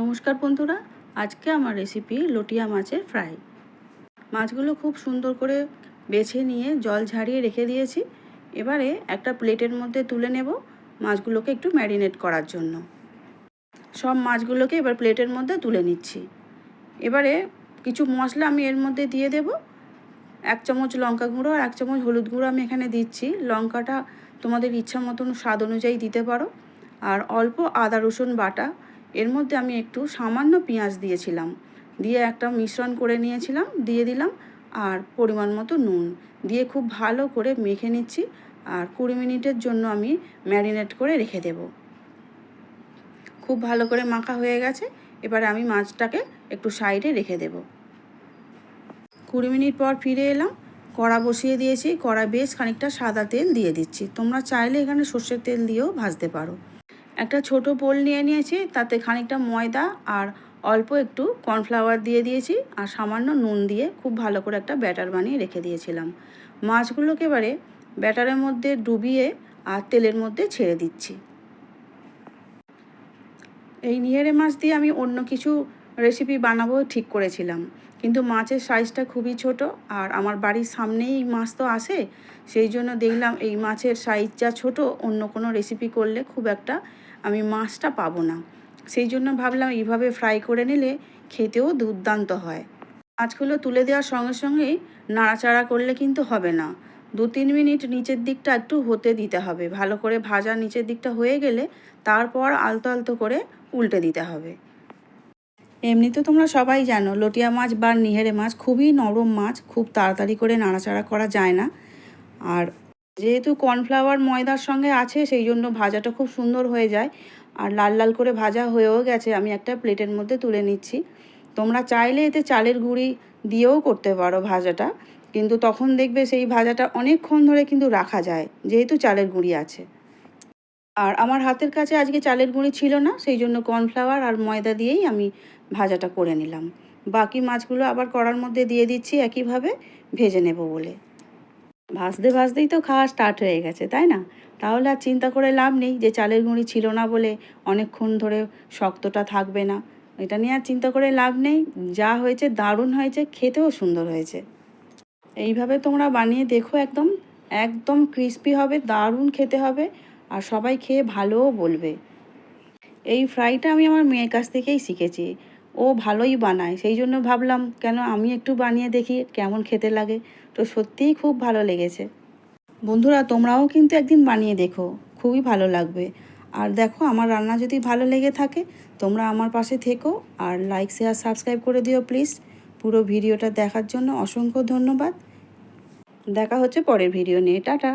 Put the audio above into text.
নমস্কার বন্ধুরা, আজকে আমার রেসিপি লটিয়া মাছের ফ্রাই মাছগুলো খুব সুন্দর করে বেছে নিয়ে জল ঝারিয়ে রেখে দিয়েছি। এবারে একটা প্লেটের মধ্যে তুলে নেব মাছগুলোকে একটু ম্যারিনেট করার জন্য। সব মাছগুলোকে এবার প্লেটের মধ্যে তুলে নিচ্ছি। এবারে কিছু মশলা আমি এর মধ্যে দিয়ে দেব। এক চামচ লঙ্কা গুঁড়ো আর এক চামচ হলুদ গুঁড়ো আমি এখানে দিচ্ছি। লঙ্কাটা তোমাদের ইচ্ছা মতন স্বাদ অনুযায়ী দিতে পারো। আর অল্প আদা রসুন বাটা এর মধ্যে আমি একটু সামান্য পেঁয়াজ দিয়েছিলাম। দিয়ে একটা মিশ্রণ করে নিয়েছিলাম, দিয়ে দিলাম আর পরিমাণ মতো নুন। দিয়ে খুব ভালো করে মেখে নিচ্ছি আর কুড়ি মিনিটের জন্য আমি ম্যারিনেট করে রেখে দেব। খুব ভালো করে মাখা হয়ে গেছে, এবারে আমি মাছটাকে একটু সাইডে রেখে দেব। কুড়ি মিনিট পর ফিরে এলাম, কড়া বসিয়ে দিয়েছি কড়া বেশ খানিকটা সাদা তেল দিয়ে দিচ্ছি। তোমরা চাইলে এখানে সর্ষের তেল দিয়েও ভাজতে পারো। একটা ছোট বোল নিয়ে নিয়েছি, তাতে খানিকটা ময়দা আর অল্প একটু কর্নফ্লাওয়ার দিয়ে দিয়েছি আর সামান্য নুন দিয়ে খুব ভালো করে একটা ব্যাটার বানিয়ে রেখে দিয়েছিলাম। মাছগুলোকে এবারে ব্যাটারের মধ্যে ডুবিয়ে আর তেলের মধ্যে ছেড়ে দিচ্ছি। এই নিয়েরে মাছ দিয়ে আমি অন্য কিছু রেসিপি বানাবো ঠিক করেছিলাম, কিন্তু মাছের সাইজটা খুবই ছোট আর আমার বাড়ির সামনেই মাছ তো আসে সেই জন্য দেখলাম এই মাছের সাইজ যা ছোট, অন্য কোনো রেসিপি করলে খুব একটা আমি মাছটা পাবো না। সেই জন্য ভাবলাম এইভাবে ফ্রাই করে নিলে খেতেও দুর্দান্ত হয়। মাছগুলো তুলে দেওয়ার সঙ্গে সঙ্গেই নাড়াচাড়া করলে কিন্তু হবে না। দু তিন মিনিট নিচের দিকটা একটু হতে দিতে হবে। ভালো করে ভাজা নিচের দিকটা হয়ে গেলে তারপর আলতো আলতো করে উল্টে দিতে হবে। এমনি তো তোমরা সবাই জানো, লটিয়া মাছ বা নিহেরে মাছ খুবই নরম মাছ, খুব তাড়াতাড়ি করে নাড়াচাড়া করা যায় না। আর যেহেতু কর্নফ্লাওয়ার ময়দার সঙ্গে আছে, সেই জন্য ভাজাটা খুব সুন্দর হয়ে যায়। আর লাল লাল করে ভাজা হয়েও গেছে, আমি একটা প্লেটের মধ্যে তুলে নিচ্ছি। তোমরা চাইলে এতে চালের গুঁড়ি দিয়েও করতে পারো ভাজাটা, কিন্তু তখন দেখবে সেই ভাজাটা অনেকক্ষণ ধরে কিন্তু রাখা যায়, যেহেতু চালের গুঁড়ি আছে। আর আমার হাতের কাছে আজকে চালের গুঁড়ি ছিল না, সেই জন্য কর্নফ্লাওয়ার আর ময়দা দিয়েই আমি ভাজাটা করে নিলাম। বাকি মাছগুলো আবার কড়ার মধ্যে দিয়ে দিচ্ছি, একইভাবে ভেজে নেব বলে। ভাজতে ভাজতেই তো খাওয়া স্টার্ট হয়ে গেছে, তাই না? তাহলে আর চিন্তা করে লাভ নেই যে চালের গুঁড়ি ছিল না বলে অনেকক্ষণ ধরে শক্তটা থাকবে না। এটা নিয়ে আর চিন্তা করে লাভ নেই। যা হয়েছে দারুণ হয়েছে, খেতেও সুন্দর হয়েছে। এইভাবে তোমরা বানিয়ে দেখো একদম একদম ক্রিস্পি হবে, দারুণ খেতে হবে আর সবাই খেয়ে ভালোও বলবে। এই ফ্রাইটা আমি আমার মেয়ের কাছ থেকেই শিখেছি। ও ভালোই বানায়। সেই জন্য ভাবলাম, কেন আমি একটু বানিয়ে দেখি কেমন খেতে লাগে। তো সত্যিই খুব ভালো লেগেছে। বন্ধুরা, তোমরাও কিন্তু একদিন বানিয়ে দেখো, খুবই ভালো লাগবে। আর দেখো, আমার রান্না যদি ভালো লেগে থাকে, তোমরা আমার পাশে থেকো আর লাইক শেয়ার সাবস্ক্রাইব করে দিও প্লিজ পুরো ভিডিওটা দেখার জন্য অসংখ্য ধন্যবাদ। দেখা হচ্ছে পরের ভিডিও নিয়ে। টাটা!